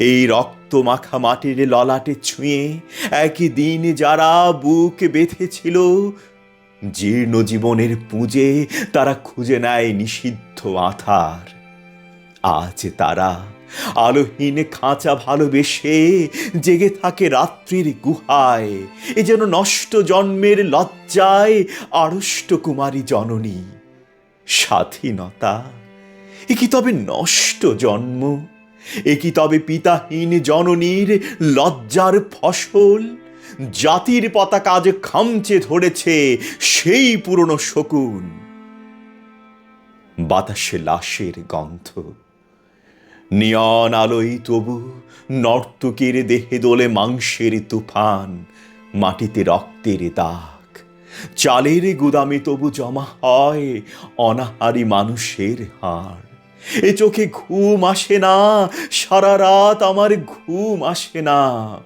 এই রক্ত মাখা মাটির ললাটে ছুঁয়ে একই দিন যারা বুক বেঁধেছিল, জীর্ণ জীবনের পুঁজে তারা খুঁজে নেয় নিষিদ্ধ আধার। আজ তারা আলোহীন খাঁচা ভালোবেসে জেগে থাকে রাত্রির গুহায়, এ যেন নষ্ট জন্মের লজ্জায় আড়ষ্ট কুমারী জননী। স্বাধীনতা, এ কি তবে নষ্ট জন্ম? এ কি তবে পিতাহীন জননীর লজ্জার ফসল? জাতির পতাকা আজ খামচে ধরেছে, সেই পুরনো শকুন। বাতাসে লাশের গন্ধ। নিয়ন আলোই তবু নর্তকীর দেহে দোলে মাংসের তুফান, মাটিতে রক্তের দাগ। চালের গুদামে তবু জমা হয় অনাহারি মানুষের হাড়। এ চোখে ঘুম আসে না, সারা রাত আমার ঘুম আসে না।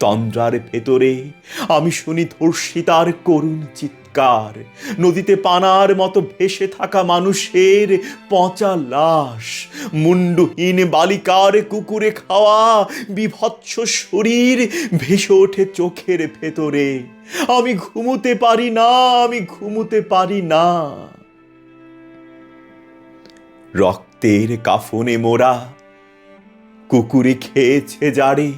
তন্দ্রার ভেতরে আমি শুনি ধর্ষিতার করুণ চিৎকার। নদীতে পানার মতো ভেসে থাকা মানুষের পচা লাশ। মুন্ডুহীন বালিকার কুকুরে খাওয়া বিভৎস শরীর ভেসে ওঠে চোখের ভেতরে। আমি ঘুমোতে পারি না, আমি ঘুমোতে পারি না। রক্তের কাফনে মোরা। কুকুরে খেয়েছে জারে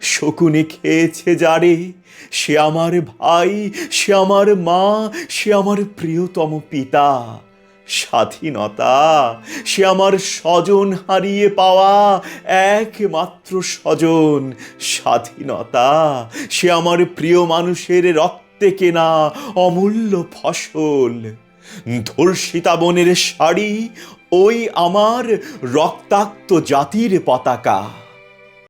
শকুনে খেয়েছে যারে, সে আমার ভাই, সে আমার মা, সে আমার প্রিয়তম পিতা। স্বাধীনতা, সে আমার স্বজন হারিয়ে পাওয়া একমাত্র স্বজন। স্বাধীনতা, সে আমার প্রিয় মানুষের রক্তে কেনা অমূল্য ফসল। ধর্ষিতা বনের শাড়ি ওই আমার রক্তাক্ত জাতির পতাকা।